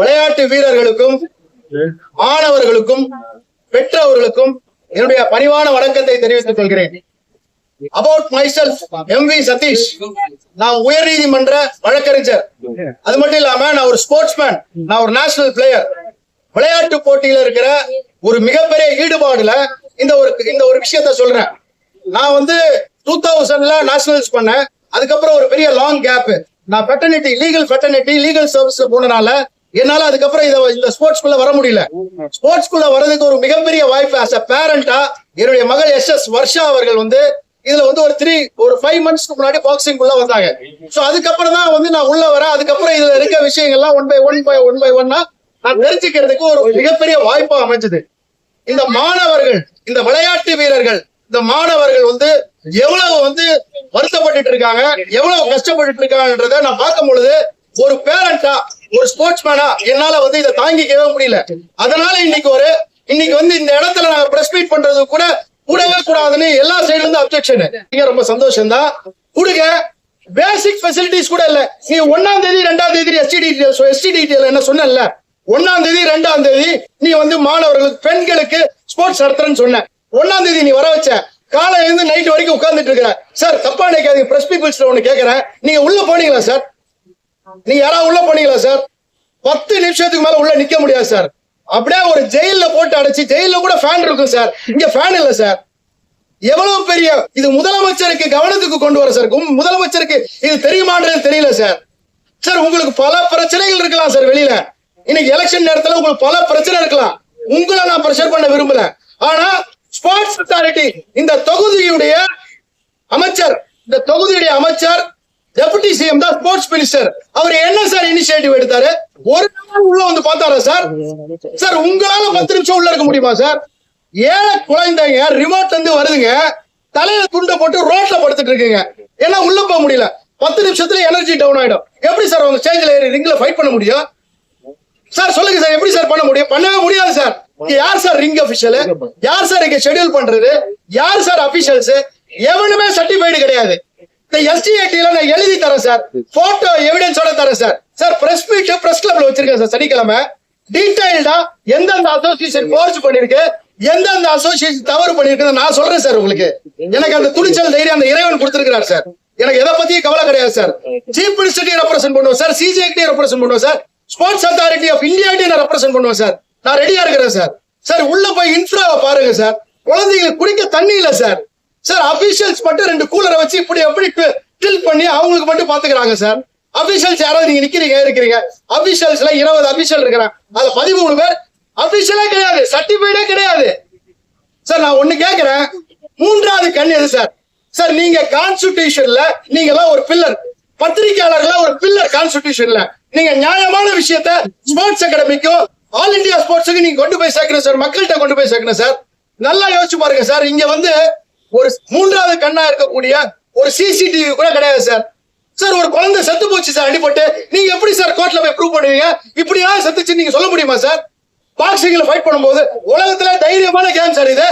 விளையாட்டு வீரர்களுக்கும் மாணவர்களுக்கும் பெற்றோர்களுக்கும் என்னுடைய பணிவான வணக்கத்தை தெரிவித்துக் கொள்கிறேன். About myself M V Satish நான் உயர்நீதிமன்ற வழக்கறிஞர். அது மட்டும் இல்லாம நான் ஒரு ஸ்போர்ட்ஸ்மேன் நான் ஒரு நேஷனல் பிளேயர் விளையாட்டு போட்டியில இருக்கிற ஒரு மிகப்பெரிய ஈடுபாடுல இந்த ஒரு இந்த ஒரு விஷயத்த சொல்றேன். நான் வந்து டூ தௌசண்ட்ல நேஷனல்ஸ் பண்ணேன். அதுக்கப்புறம் ஒரு பெரிய லாங் கேப் நான் fraternity legal fraternity legal service போனனால என்னால அதுக்கப்புறம் இத இந்த ஸ்போர்ட்ஸ்குள்ள வர முடியல. ஸ்போர்ட்ஸ்குள்ள வர்றதுக்கு ஒரு மிகப்பெரிய வாய்ப்பு ஆஸ் அ பேரண்டா என்னுடைய மகள் எஸ் எஸ் வர்ஷா அவர்கள் வந்து இதுல வந்து ஒரு த்ரீ ஒரு ஃபைவ் மந்த்ஸ்க்கு முன்னாடி பாக்ஸிங் உள்ள வந்தாங்க. சோ அதுக்கப்புறம் தான் வந்து நான் உள்ள வரேன். அதுக்கப்புறம் இதுல இருக்க விஷயங்கள்லாம் one by one by one by ஒன்னா நான் தெரிஞ்சுக்கிறதுக்கு ஒரு மிகப்பெரிய வாய்ப்பா அமைஞ்சது. இந்த மாணவர்கள் இந்த விளையாட்டு வீரர்கள் இந்த மாணவர்கள் வந்து எவ்வளவு வந்து வருத்தப்பட்டு இருக்காங்க எவ்வளவு கஷ்டப்பட்டுட்டு இருக்காங்கன்றத நான் பார்க்கும் பொழுது ஒரு பேரண்டா ஒரு ஸ்போர்ட்ஸ் மேனா என்னால வந்து இதை தாங்கிக்கவே முடியல. அதனால இன்னைக்கு ஒரு இன்னைக்கு வந்து இந்த இடத்துல நாங்க பிரஸ் மீட் பண்றது கூட கூடவே கூடாதுன்னு எல்லா சைடுல இருந்து அப்செக்ஷன் ரொம்ப சந்தோஷம் தான் கொடுங்க. பேசிக் ஃபெசிலிட்டிஸ் கூட இல்ல. நீ ஒன்னாம் தேதி ரெண்டாம் தேதி எஸ்டி எஸ்டி என்ன சொன்னல ஒன்னாம் தேதி ரெண்டாம் தேதி நீ வந்து மாணவர்களுக்கு பெண்களுக்கு ஸ்போர்ட்ஸ் நடத்துறேன்னு சொன்ன. ஒன்னாம் தேதி நீ வர வச்ச. காலையில இருந்து நைட் வரைக்கும் உட்கார்ந்துட்டு இருக்கிற. சார் தப்பா நினைக்காதீங்க. பிரஸ் பீப்புள்ஸ்ல ஒண்ணு கேக்குறேன். நீங்க உள்ள போனீங்களா சார்? நீங்க யாராவது உள்ள போனீங்களா சார் பத்து நிமிஷத்துக்கு மேல உள்ள நிக்க முடியாது சார் அப்படியே ஒரு ஜெயில்ல போட்டு அடைச்சு ஜெயில்ல கூட ஃபேன் இருக்கும் சார் இங்க ஃபேன் இல்ல சார் எவ்வளவு பெரிய இது முதலமைச்சருக்கு கவனத்துக்கு கொண்டு வர சார் முதலமைச்சருக்கு இது தெரியுமான்றது தெரியல சார் சார் உங்களுக்கு பல பிரச்சனைகள் இருக்கலாம் சார் வெளியில. இன்னைக்கு எலெக்ஷன் நேரத்துல உங்களுக்கு பல பிரச்சனை இருக்கலாம். உங்களை நான் பிரஷர் பண்ண விரும்பல. ஆனா ஸ்போர்ட்ஸ் அத்தாரிட்டி இந்த தொகுதியுடைய அமைச்சர் இந்த தொகுதியுடைய அமைச்சர் டெபுட்டி சிஎம் தான் ஸ்போர்ட்ஸ் மினிஸ்டர் அவர் என்ன சார் இனிஷியேட்டிவ் எடுத்தாரு? ஒரு நாள் உள்ள வந்து பார்த்தாரா சார்? சார் உங்களால பத்து நிமிஷம் உள்ள இருக்க முடியுமா சார்? ஏழை குழந்தைங்க ரிமோட்ல இருந்து வருதுங்க. தலையில துண்டை போட்டு ரோட்ல படுத்துட்டு இருக்குங்க. ஏன்னா உள்ள போக முடியல. பத்து நிமிஷத்துல எனர்ஜி டவுன் ஆயிடும். எப்படி சார் அவங்க ஸ்டேஜ்ல ஏறி ரிங்ல ஃபைட் பண்ண முடியும்? சார் சொல்லுங்க சார் எப்படி சார் பண்ண முடியும்? பண்ணவே முடியாது சார். யார் சார் ரிங் அபிஷியல் யார் சார் இங்க ஷெட்யூல் பண்றது? யார் சார் அபிஷியல்ஸ் எவனுமே சர்டிஃபைடு கிடையாது. இந்த எஸ்டிஐடில நான் எழுதி தரேன் சார். போட்டோ எவிடன்ஸோட தரேன் sir. Sir press meet press கிளப்ல வச்சிருக்கேன் சார் சனிக்கிழமை. டீடைல்டா எந்தெந்த அசோசியேஷன் போர்ஸ் பண்ணிருக்கு எந்தெந்த அசோசியேஷன் தவறு பண்ணிருக்கு நான் சொல்றேன் சார் உங்களுக்கு. எனக்கு அந்த துணிச்சல் தைரியம் அந்த இறைவன் கொடுத்திருக்கிறார் சார். எனக்கு எதை பத்தியும் கவலை கிடையாது சார். சீஃப் மினிஸ்டர்டையும் ரெப்ரசென்ட் பண்ணுவோம் சார். சிஜிஐடியும் ரெப்ரசென்ட் பண்ணுவோம் சார். ஸ்போர்ட்ஸ் அத்தாரிட்டி ஆஃப் இந்தியாட்டையும் நான் ரெப்ரசென்ட் பண்ணுவேன் சார். நான் ரெடியா இருக்கிறேன் சார். சார் உள்ள போய் இன்ஃப்ராவை பாருங்க சார். குழந்தைங்களுக்கு குடிக்க தண்ணி இல்ல சார். சார் அபிஷியல்ஸ் மட்டும் ரெண்டு கூலரை வச்சு இப்படி எப்படி டில் பண்ணி அவங்களுக்கு மட்டும் பாத்துக்கிறாங்க சார் அபிஷியல்ஸ் யாராவது நீங்க நிக்கிறீங்க இருக்கிறீங்க அபிஷியல்ஸ்ல இருபது அபிஷியல் இருக்கிறான் அதுல பதிமூணு பேர் அபிஷியலே கிடையாது சர்டிபிகேட்டே கிடையாது. சார் நான் ஒண்ணு கேக்குறேன். மூன்றாவது கண் எது சார் சார் நீங்க கான்ஸ்டிடியூஷன்ல நீங்க எல்லாம் ஒரு பில்லர் பத்திரிகையாளர்களா ஒரு பில்லர் கான்ஸ்டிடியூஷன்ல நீங்க நியாயமான விஷயத்த ஸ்போர்ட்ஸ் அகாடமிக்கும் ஆல் இந்தியா ஸ்போர்ட்ஸுக்கு நீங்க கொண்டு போய் சேர்க்கணும் சார் மக்கள்கிட்ட கொண்டு போய் சேர்க்கணும் சார் நல்லா யோசிச்சு பாருங்க சார் இங்க வந்து ஒரு மூன்றாவது கண்ணா இருக்கக்கூடிய ஒரு சிசிடிவி கூட கிடையாது சார் சார் ஒரு குழந்தை செத்து போச்சு சார் அடிபட்டு. நீங்க எப்படி சார் கோர்ட்ல போய் ப்ரூவ் பண்ணுவீங்க? இப்படியா செத்துச்சு நீங்க சொல்ல முடியுமா சார் பாக்ஸிங்ல ஃபைட் பண்ணும்போது உலகத்துல தைரியமான கேம் சார் இது.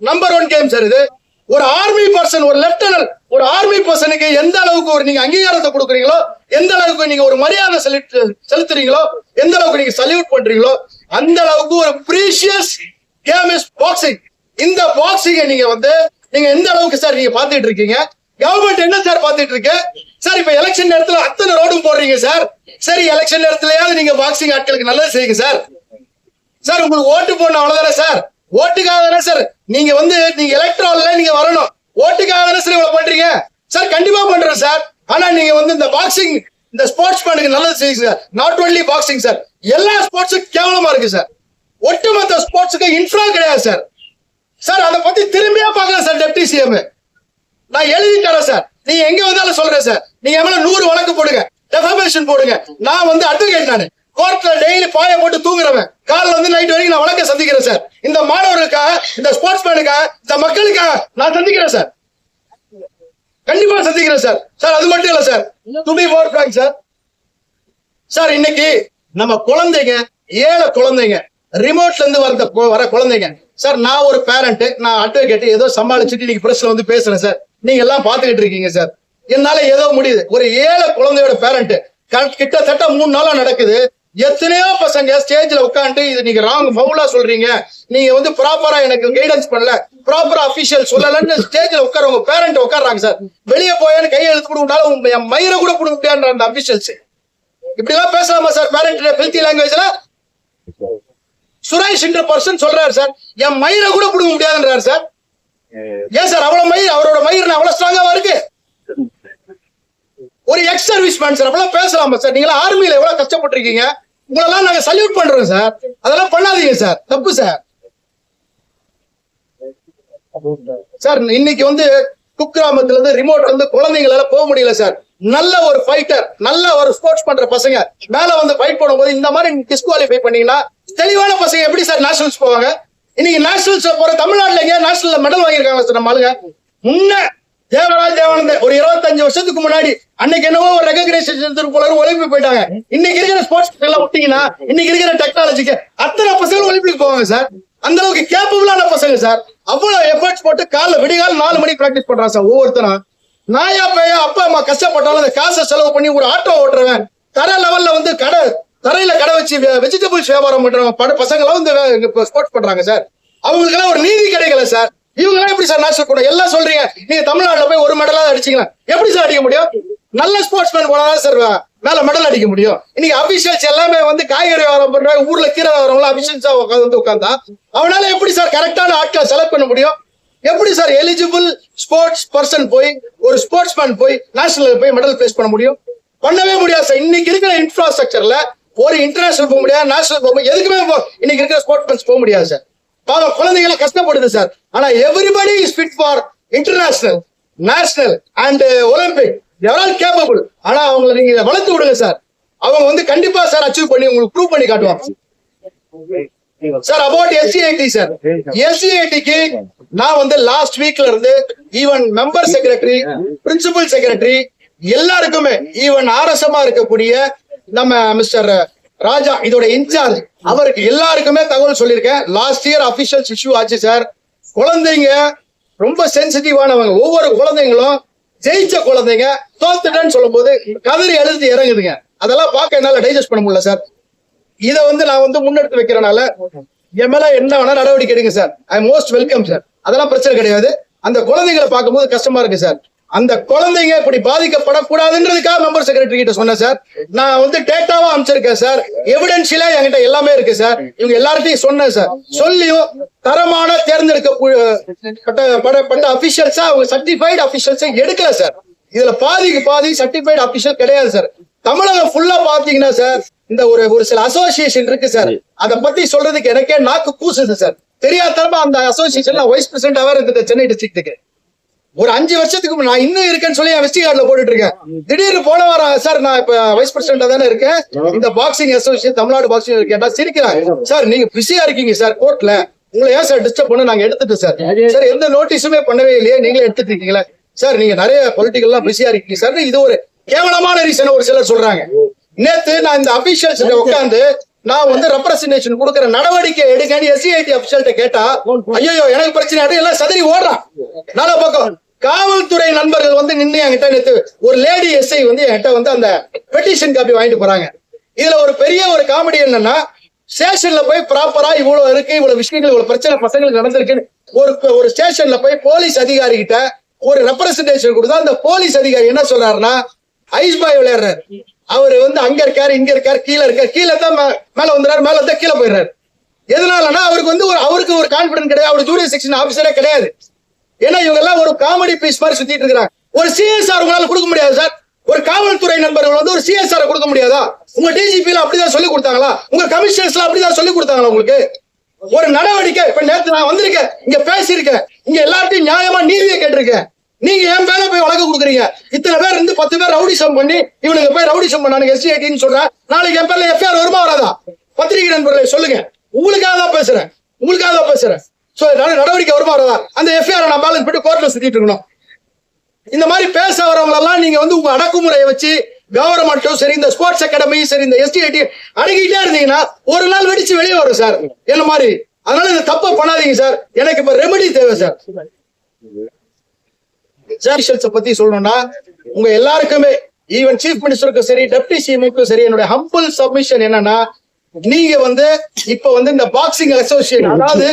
நம்பர் ஒன் கேம் சார் இது. ஒரு ஆர்மி பர்சன் ஒரு லெப்டினன்ட் ஒரு ஆர்மி பர்சனுக்கு எந்த அளவுக்கு ஒரு நீங்க அங்கீகாரத்தை கொடுக்குறீங்களோ எந்த அளவுக்கு நீங்க ஒரு மரியாதை செலுத்து செலுத்துறீங்களோ எந்த அளவுக்கு நீங்க சல்யூட் பண்றீங்களோ அந்த அளவுக்கு ஒரு ப்ரீஷியஸ் கேம் இஸ் பாக்ஸிங் இந்த பாக்ஸிங்கை நீங்க வந்து நீங்க எந்த அளவுக்கு சார் நீங்க பாத்துட்டு இருக்கீங்க? கவர்மெண்ட் என்ன சார் பாத்துட்டு இருக்கு? சார் இப்ப எலெக்ஷன் நேரத்துல அத்தனை ரோடும் போடுறீங்க சார். சரி எலெக்ஷன் நேரத்துலயாவது நீங்க பாக்ஸிங் ஆட்களுக்கு நல்லது செய்யுங்க சார். சார் உங்களுக்கு ஓட்டு போடணும் அவ்வளவுதானே சார்? ஓட்டுக்காக தானே சார்? நீங்க வந்து நீங்க எலக்ட்ரால்ல நீங்க வரணும். ஓட்டுக்காக தானே சார் இவ்வளவு பண்றீங்க? சார் கண்டிப்பா பண்றேன் சார். ஆனா நீங்க வந்து இந்த பாக்ஸிங் இந்த ஸ்போர்ட்ஸ் மேனுக்கு நல்லது செய்யுங்க sir. Not only boxing sir எல்லா ஸ்போர்ட்ஸும் கேவலமா இருக்கு சார். ஒட்டுமொத்த ஸ்போர்ட்ஸுக்கு இன்ஃப்ரா கிடையாது சார். சார் அதை பத்தி திரும்பியா பார்க்கல சார் டெப்டி சிஎம் நான் எழுதி தரேன் சார் நீ எங்க வந்தாலும் சொல்றேன் சார் நீங்க எவ்வளோ நூறு வழக்கு போடுங்க டெஃபமேஷன் போடுங்க. நான் வந்து அட்வொகேட் நானு. கோர்ட்ல டெய்லி பாய போட்டு தூங்குறவன். காலைல வந்து நைட் வரைக்கும் நான் வழக்க சந்திக்கிறேன் சார் இந்த மாணவர்களுக்காக இந்த ஸ்போர்ட்ஸ் மேனுக்காக இந்த மக்களுக்காக நான் சந்திக்கிறேன் சார் கண்டிப்பா சந்திக்கிறேன் சார் சார் அது மட்டும் இல்ல சார் துபி போர் சார் சார் இன்னைக்கு நம்ம குழந்தைங்க ஏழை குழந்தைங்க ரிமோட்ல இருந்து வர வர குழந்தைங்க சார் நான் ஒரு பேரண்ட் நான் அட்வொகேட் ஏதோ சமாளிச்சுட்டு இன்னைக்கு பிரஸ்ல வந்து பேசுறேன் சார். நீங்க எல்லாம் பாத்துக்கிட்டு இருக்கீங்க சார். என்னால ஏதோ முடியுது. ஒரு ஏழை குழந்தையோட பேரண்ட் கிட்டத்தட்ட மூணு நாளா நடக்குது. எத்தனையோ பசங்க ஸ்டேஜ்ல உட்காந்துட்டு இது நீங்க ராங் ஃபவுலா சொல்றீங்க. நீங்க வந்து ப்ராப்பரா எனக்கு கைடன்ஸ் பண்ணல. ப்ராப்பரா அபிஷியல் சொல்லலன்னு ஸ்டேஜ்ல உட்காரவங்க பேரண்ட் உட்காடுறாங்க சார். வெளியே போயேன்னு கையை எழுத்து கொடுக்கனால என் மயிரை கூட கொடுக்க முடியாது அந்த அபிஷியல்ஸ் இப்படி எல்லாம் பேசலாமா சார் பேரண்ட் ஹெல்த்தி லாங்குவேஜ்ல சுரேஷ் என்ற பர்சன் சொல்றாரு சார். என் மயிரை கூட கொடுக்க முடியாதுன்றாரு சார். ஏன் சார்? அவ்வளவு மயிர் அவரோட மயிர் அவ்வளவு ஸ்ட்ராங்காவா இருக்கு? ஒரு எக்ஸ் சர்வீஸ் மேன் சார் அப்பெல்லாம் பேசலாமா சார்? நீங்க ஆர்மியில எவ்வளவு கஷ்டப்பட்டிருக்கீங்க? உங்களெல்லாம் நாங்க சல்யூட் பண்றோம் சார். அதெல்லாம் பண்ணாதீங்க சார். தப்பு சார். சார் இன்னைக்கு வந்து குக்கிராமத்துல இருந்து ரிமோட் வந்து குழந்தைங்களால போக முடியல சார். நல்ல ஒரு ஃபைட்டர் நல்ல ஒரு ஸ்போர்ட்ஸ் பண்ற பசங்க. மேல வந்து ஃபைட் பண்ணும்போது இந்த மாதிரி டிஸ்குவாலிஃபை பண்ணீங்கன்னா தெளிவான பசங்க எப்படி சார் நேஷனல்ஸ் போவாங்க? இன்னைக்கு நேஷனல்ஸ் போற தமிழ்நாட்டுல எங்க நேஷனல்ல மெடல் வாங்கியிருக்காங்க சார் நம்ம ஆளுங்க முன்ன தேவராஜ் தேவானந்தர் ஒரு இருபத்தஞ்சு வருஷத்துக்கு முன்னாடி அன்னைக்கு என்னவோ ஒரு ரெகக்னைசேஷன் போல ஒலிம்பிக் போயிட்டாங்க. இன்னைக்கு இருக்கிற ஸ்போர்ட்ஸ் எல்லாம் விட்டீங்கன்னா இன்னைக்கு இருக்கிற டெக்னாலஜிக்கு அத்தனை பசங்களும் ஒலிம்பிக் போவாங்க சார் அந்த அளவுக்கு கேப்பபிளான பசங்க சார் அவ்வளவு எஃபர்ட்ஸ் போட்டு காலைல விடிகால் நாலு மணிக்கு பிராக்டிஸ் பண்றான் சார் ஒவ்வொருத்தரும் நாயா பையா அப்பா அம்மா கஷ்டப்பட்டாலும் அந்த காசை செலவு பண்ணி ஒரு ஆட்டோ ஓட்டுறவன். தர லெவல்ல வந்து கடை தரையில கடை வச்சு வெஜிடபிள்ஸ் வியாபாரம் பண்றவங்க பட பசங்களை வந்து ஸ்போர்ட்ஸ் பண்றாங்க சார் அவங்களுக்கெல்லாம் ஒரு நீதி கிடைக்கல சார் இவங்களாம் எப்படி சார் நான் கூட எல்லாம் சொல்றீங்க. நீங்க தமிழ்நாட்டுல போய் ஒரு மெடலாக அடிச்சீங்களா எப்படி சார் அடிக்க முடியும்? நல்ல ஸ்போர்ட்ஸ் மேன் போனாதான் சார் மேல மெடல் அடிக்க முடியும். இன்னைக்கு அபிஷியல்ஸ் எல்லாமே வந்து காய்கறி வியாபாரம் பண்றாங்க ஊர்ல கீரை வியாபாரம் அபிஷியல்ஸா வந்து உட்காந்தா அவனால எப்படி சார் கரெக்டான ஆட்களை செலக்ட் பண்ண முடியும்? எப்படி சார் எலிஜிபிள் ஸ்போர்ட்ஸ் பர்சன் போய் ஒரு ஸ்போர்ட்ஸ் மேன் போய் நேஷனல் போய் மெடல் பிளேஸ் பண்ண முடியும்? பண்ணவே முடியாது சார். இன்னைக்கு இருக்கிற இன்ஃப்ராஸ்ட்ரக்சர்ல ஒரு இன்டர்நேஷனல் போக முடியாது நேஷனல் போக முடியாது. எதுக்குமே இன்னைக்கு இருக்கிற ஸ்போர்ட்ஸ் போக முடியாது சார். பாவம் குழந்தைகளை கஷ்டப்படுது சார். ஆனா everybody is fit for international national and Olympic எவரால் capable ஆனா அவங்களை நீங்க வளர்த்து விடுங்க சார். அவங்க வந்து கண்டிப்பா சார் அச்சீவ் பண்ணி உங்களுக்கு ப்ரூவ் பண்ணி காட்டுவாங்க சார் அபவுட் எஸ்சிஐடி சார் எஸ்சிஐடிக்கு நான் வந்து லாஸ்ட் வீக்ல இருந்து even member secretary principal secretary எல்லாருக்குமே ஈவன் ஆர்எஸ்எம்மா இருக்கக்கூடிய நம்ம மிஸ்டர் ராஜா இதோட இன்சார்ஜ் அவருக்கு எல்லாருக்குமே தகவல் சொல்லியிருக்கேன். லாஸ்ட் இயர் அபிஷியல்ஸ் இஷ்யூ ஆச்சு சார் குழந்தைங்க ரொம்ப சென்சிட்டிவானவங்க ஒவ்வொரு குழந்தைங்களும் ஜெயிச்ச குழந்தைங்க தோத்துட்டேன்னு சொல்லும்போது கதறி எழுதி இறங்குதுங்க. அதெல்லாம் பார்க்க என்னால டைஜஸ்ட் பண்ண முடியல சார் இதை வந்து நான் வந்து முன்னெடுத்து வைக்கிறனால என் மேல என்ன வேணா நடவடிக்கை எடுங்க sir. I most welcome sir அதெல்லாம் பிரச்சனை கிடையாது. அந்த குழந்தைங்களை பார்க்கும்போது கஷ்டமா இருக்கு சார் அந்த குழந்தைங்க இப்படி பாதிக்கப்படக்கூடாதுன்றதுக்காக மெம்பர் செக்ரட்டரி கிட்ட சொன்னேன் சார் நான் வந்து டேட்டாவா அமைச்சிருக்கேன் சார் எவிடன்ஷியலா என்கிட்ட எல்லாமே இருக்கு சார் இவங்க எல்லார்ட்டையும் சொன்னேன் சார் சொல்லியும் தரமான தேர்ந்தெடுக்கப்பட்ட அபிஷியல்ஸா அவங்க சர்டிஃபைடு அபிஷியல்ஸை எடுக்கல சார் இதுல பாதிக்கு பாதி சர்டிஃபைடு அபிஷியல் கிடையாது சார் தமிழகம் ஃபுல்லா பாத்தீங்கன்னா சார் இந்த ஒரு ஒரு சில அசோசியேஷன் இருக்கு சார் அத பத்தி சொல்றதுக்கு எனக்கே நாக்கு கூசுது சார் தெரியாதனமா அந்த அசோசியேஷன் வைஸ் பிரசிடண்டாவே இருந்தது சென்னை டிஸ்ட்ரிக்ட்டுக்கு ஒரு அஞ்சு வருஷத்துக்கு நான் இன்னும் இருக்கேன்னு சொல்லி என் வெஸ்டி கார்டுல போட்டுட்டு இருக்கேன். திடீர்னு போன வாரம் சார் நான் இப்ப வைஸ் பிரசிடண்டா தானே இருக்கேன். இந்த பாக்ஸிங் அசோசியேஷன் தமிழ்நாடு பாக்ஸிங் கேட்டா சிரிக்கிறாங்க. சார் நீங்க பிஸியா இருக்கீங்க சார் கோர்ட்ல உங்களை ஏன் சார் டிஸ்டர்ப் பண்ண நாங்க எடுத்துட்டோம் சார் சார் எந்த நோட்டீஸுமே பண்ணவே இல்லையே நீங்களே எடுத்துட்டு இருக்கீங்களா சார் நீங்க நிறைய பொலிட்டிக்கல்லாம் பிஸியா இருக்கீங்க சார் இது ஒரு கேவலமான ரீசன் ஒரு சிலர் சொல்றாங்க. நேத்து நான் இந்த அபிஷியல்ஸ் உட்கார்ந்து நான் வந்து ரெப்ரசன்டேஷன் கொடுக்கிற நடவடிக்கை எடுங்கன்னு எஸ்சிஐடி அபிஷியல்ட்ட கேட்டா ஐயோ எனக்கு பிரச்சனை எல்லாம் சதறி ஓடுறான். நல்ல பக்கம். காவல்துறை நண்பர்கள் வந்து நின்று என்கிட்ட நேத்து ஒரு லேடி எஸ்ஐ வந்து என்கிட்ட வந்து அந்த பெட்டிஷன் காப்பி வாங்கிட்டு போறாங்க. இதுல ஒரு பெரிய ஒரு காமெடி என்னன்னா ஸ்டேஷன்ல போய் ப்ராப்பரா இவ்வளவு இருக்கு இவ்வளவு விஷயங்கள் இவ்வளவு பிரச்சனை பசங்களுக்கு நடந்திருக்குன்னு ஒரு ஒரு ஸ்டேஷன்ல போய் போலீஸ் அதிகாரி கிட்ட ஒரு ரெப்ரசன்டேஷன் கொடுத்தா அந்த போலீஸ் அதிகாரி என்ன சொல்றாருன்னா ஐஸ் பாய் விளையாடுறாரு. அவரு வந்து அங்க இருக்காரு இங்க இருக்காரு கீழே இருக்காரு. கீழே தான் மே- மேல வந்துறாரு மேல தான் கீழே போயிடுறாரு. எதனாலன்னா அவருக்கு வந்து ஒரு அவருக்கு ஒரு கான்பிடன்ஸ் கிடையாது. அவர் ஜூனியர் செக்ஷன் ஆபீசரே கிடையாது. ஏன்னா இவங்க எல்லாம் ஒரு காமெடி பீஸ் மாதிரி சுத்திட்டு இருக்கிறாங்க. ஒரு சிஎஸ்ஆர் உங்களால கொடுக்க முடியாது சார் ஒரு காவல்துறை நண்பர்கள் வந்து ஒரு சிஎஸ்ஆர் கொடுக்க முடியாதா? உங்க டிஜிபி அப்படிதான் சொல்லி கொடுத்தாங்களா? உங்க கமிஷனர்ஸ் அப்படிதான் சொல்லி கொடுத்தாங்களா உங்களுக்கு? ஒரு நடவடிக்கை இப்ப நேற்று நான் வந்திருக்கேன் இங்க பேசியிருக்கேன். இங்க எல்லார்ட்டையும் நியாயமா நீதியை கேட்டிருக்கேன். நீங்க என் பேர போய் வழக்கு கொடுக்குறீங்க? இத்தனை பேர் இருந்து பத்து பேர் ரவுடிசம் பண்ணி இவனுக்கு போய் ரவுடிசம் பண்ணானுங்க எஸ்சி சொல்றேன் நாளைக்கு என் பேர்ல எஃப்ஐஆர் வருமா வராதா? பத்திரிகை நண்பர்களை சொல்லுங்க. உங்களுக்காக தான் பேசுறேன். உங்களுக்காக தான் பேசுறேன். சோ என்னால நடவடிக்கை வருமா வராதா? அந்த எஃப்ஐஆர் நான் பேலன்ஸ் போட்டு கோர்ட்ல சுத்திட்டு இருக்கணும். இந்த மாதிரி பேச வரவங்களெல்லாம் நீங்க வந்து உங்க அடக்குமுறையை வச்சு கவர்மெண்ட்டும் சரி இந்த ஸ்போர்ட்ஸ் அகாடமி சரி இந்த எஸ்டிஐடி அடங்கிட்டே இருந்தீங்கன்னா ஒரு நாள் வெடிச்சு வெளியே வரும் சார். என்ன மாதிரி? அதனால இந்த தப்பை பண்ணாதீங்க சார். எனக்கு இப்ப ரெமெடி தேவை சார். சார் பத்தி சொல்லணும்னா உங்க எல்லாருக்குமே ஈவன் சீஃப் மினிஸ்டருக்கும் சரி டெப்டி சிஎம்க்கும் சரி என்னுடைய ஹம்பிள் சப்மிஷன் என்னன்னா நீங்க வந்து இப்ப வந்து இந்த பாக்ஸிங் அசோசியேஷன் அதாவது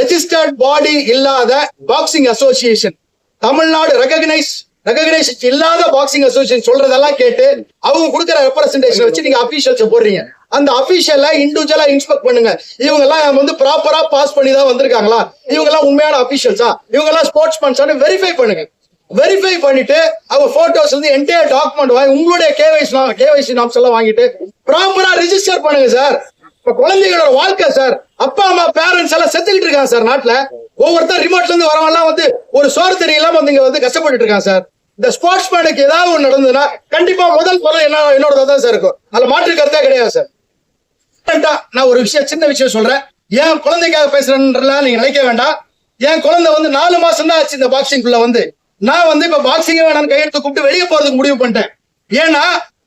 ரெஜிஸ்டர்ட் பாடி இல்லாத boxing association Tamil Nadu recognise recognise இல்லாத பாக்ஸிங் அசோசியேஷன் சொல்றதெல்லாம் கேட்டு அவங்க கொடுக்குற ரெப்ரசன்டேஷன் வச்சு நீங்க அபிஷியல்ஸ் போடுறீங்க. அந்த அபிஷியல இண்டிவிஜுவலா இன்ஸ்பெக்ட் பண்ணுங்க. இவங்க எல்லாம் வந்து ப்ராப்பரா பாஸ் பண்ணி தான் வந்திருக்காங்களா? இவங்க எல்லாம் உண்மையான அபிஷியல்ஸா இவங்க எல்லாம் ஸ்போர்ட்ஸ் மேன்ஸானு வெரிஃபை பண்ணுங்க. வெரிஃபை பண்ணிட்டு அவங்க போட்டோஸ் வந்து என்டையர் டாக்குமெண்ட் வாங்கி உங்களுடைய கேவைசி கேவைசி நாப்ஸ் எல்லாம் வாங்கிட்டு ப்ராப்பரா ரிஜிஸ்டர் பண்ணுங்க சார் இப்ப குழந்தைகளோட வாழ்க்கை சார் அப்பா அம்மா பேரண்ட்ஸ் எல்லாம் செத்துக்கிட்டு இருக்காங்க சார் நாட்டுல. ஒவ்வொருத்தர் ரிமோட்ல இருந்து வரவெல்லாம் வந்து ஒரு சோறு தெரியலாம வந்து இங்க வந்து கஷ்டப்பட்டு இருக்காங்க சார் இந்த ஸ்போர்ட்ஸ் மேனுக்கு ஏதாவது ஒண்ணு நடந்ததுன்னா கண்டிப்பா முதல் குரல் என்ன என்னோட தான் சார் இருக்கும். அதுல மாற்று கருத்தே கிடையாது சார் நான் ஒரு விஷயம் சின்ன விஷயம் சொல்றேன். என் குழந்தைக்காக பேசுறேன்றலாம் நீங்க நினைக்க வேண்டாம். என் குழந்தை வந்து நாலு மாசம் தான் ஆச்சு இந்த பாக்ஸிங்குள்ள வந்து. நான் வந்து இப்ப பாக்ஸிங்க வேணாம் கையெழுத்து கூப்பிட்டு வெளியே போறதுக்கு முடிவு பண்ணிட்டேன். ஏன்னா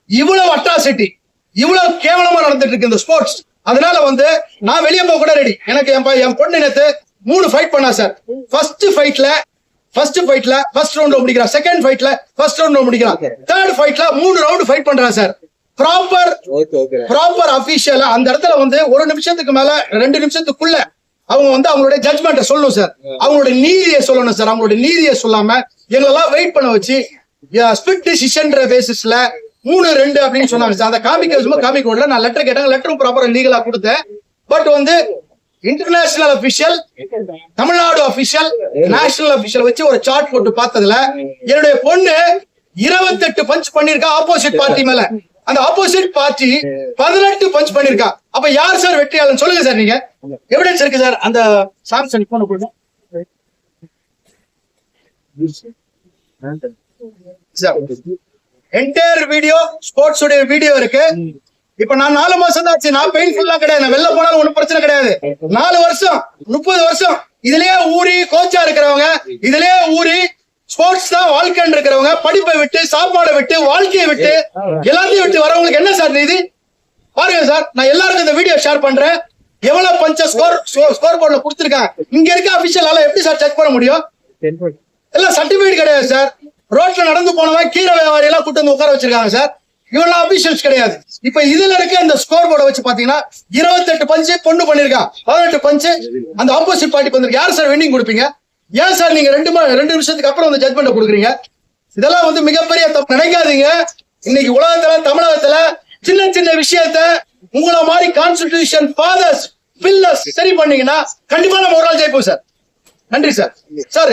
இவ்வளவு அட்ராசிட்டி இவ்வளவு கேவலமா நடந்துட்டு இருக்கு இந்த ஸ்போர்ட்ஸ் அதனால வந்து நான் வெளியே போக கூட ரெடி எனக்கு என் என் பொண்ணு நேத்து மூணு ஃபைட் பண்ணா சார் ஃபர்ஸ்ட் ஃபைட்ல ஃபர்ஸ்ட் ஃபைட்ல ஃபர்ஸ்ட் ரவுண்ட் முடிக்கிறான் செகண்ட் ஃபைட்ல ஃபர்ஸ்ட் ரவுண்ட் முடிக்கிறான் தேர்ட் ஃபைட்ல மூணு ரவுண்ட் ஃபைட் பண்றான் சார் ப்ராப்பர் ப்ராப்பர் அபிஷியலா அந்த இடத்துல வந்து ஒரு நிமிஷத்துக்கு மேல ரெண்டு நிமிஷத்துக்குள்ள அவங்க வந்து அவங்களுடைய ஜட்மெண்ட்டை சொல்லணும் சார் அவங்களுடைய நீதியை சொல்லணும் சார் அவங்களுடைய நீதியை சொல்லாம எங்களெல்லாம் வெயிட் பண்ண வச்சு ஸ்பிட் டிசிஷன்ற பேசிஸ்ல மூணு ரெண்டு அப்படின்னு சொன்னாங்க சார் அந்த காமிக்க சும்மா காமிக்க விடல நான் லெட்டர் கேட்டேன் லெட்டரும் ப்ராப்பரா லீகலா கொடுத்தேன். பட் வந்து international official Tamil Nadu official national official வச்சு ஒரு சார்ட் போட்டு பார்த்ததுல என்னுடைய பொண்ணு இருபத்தெட்டு பஞ்ச் பண்ணிருக்கா ஆப்போசிட் பார்ட்டி மேல. அந்த ஆப்போசிட் பார்ட்டி பதினெட்டு பஞ்ச் பண்ணிருக்கா. அப்ப யார் சார் வெற்றியாளன் சொல்லுங்க சார் நீங்க. எவிடன்ஸ் இருக்கு சார். அந்த சாம்சங் போன கொடுங்க. என்டையர் வீடியோ ஸ்போர்ட்ஸ் உடைய வீடியோ இருக்கு. இப்ப நான் நாலு மாசம் தான் ஆச்சு. நான் பெயின்ஃபுல்லா கிடையாது. நான் வெளில போனாலும் ஒண்ணும் பிரச்சனை கிடையாது. நாலு வருஷம் முப்பது வருஷம் இதுலயே ஊறி கோச்சா இருக்கிறவங்க இதுலயே ஊறி ஸ்போர்ட்ஸ் தான் வாழ்க்கைன்னு இருக்கிறவங்க படிப்பை விட்டு சாப்பாடை விட்டு வாழ்க்கையை விட்டு எல்லாத்தையும் விட்டு வரவங்களுக்கு என்ன சார் இது பாருங்க சார் நான் எல்லாருக்கும் இந்த வீடியோ ஷேர் பண்றேன். எவ்வளவு பஞ்ச ஸ்கோர் ஸ்கோர் போர்டில் கொடுத்துருக்காங்க? இங்க இருக்க அபிஷியலால எப்படி சார் செக் பண்ண முடியும்? எல்லாம் சர்டிபிகேட் கிடையாது சார் ரோட்ல நடந்து போனவன் கீரை வியாபாரி எல்லாம் கூட்டு வந்து உட்கார வச்சிருக்காங்க சார் இவெல்லாம் அபிஷியல்ஸ் கிடையாது. இப்ப இதுல இருக்க அந்த ஸ்கோர் போர்டை வச்சு பாத்தீங்கன்னா இருபத்தெட்டு பஞ்சு பொண்ணு பண்ணிருக்கான். பதினெட்டு பஞ்சு அந்த ஆப்போசிட் பார்ட்டி பண்ணிருக்கு யார் சார் வெண்டிங் கொடுப்பீங்க? ஏன் சார் நீங்க ரெண்டு மா- ரெண்டு நிமிஷத்துக்கு அப்புறம் வந்து ஜட்மெண்ட் கொடுக்குறீங்க? இதெல்லாம் வந்து மிகப்பெரிய தப்பு. நினைக்காதீங்க. இன்னைக்கு உலகத்துல தமிழகத்துல சின்ன சின்ன விஷயத்த உங்கள மாதிரி கான்ஸ்டிடியூஷன் ஃபாதர்ஸ் பில்லர்ஸ் சரி பண்ணீங்கன்னா கண்டிப்பா நம்ம ஒரு நாள் ஜெயிப்போம் சார் நன்றி சார் சார்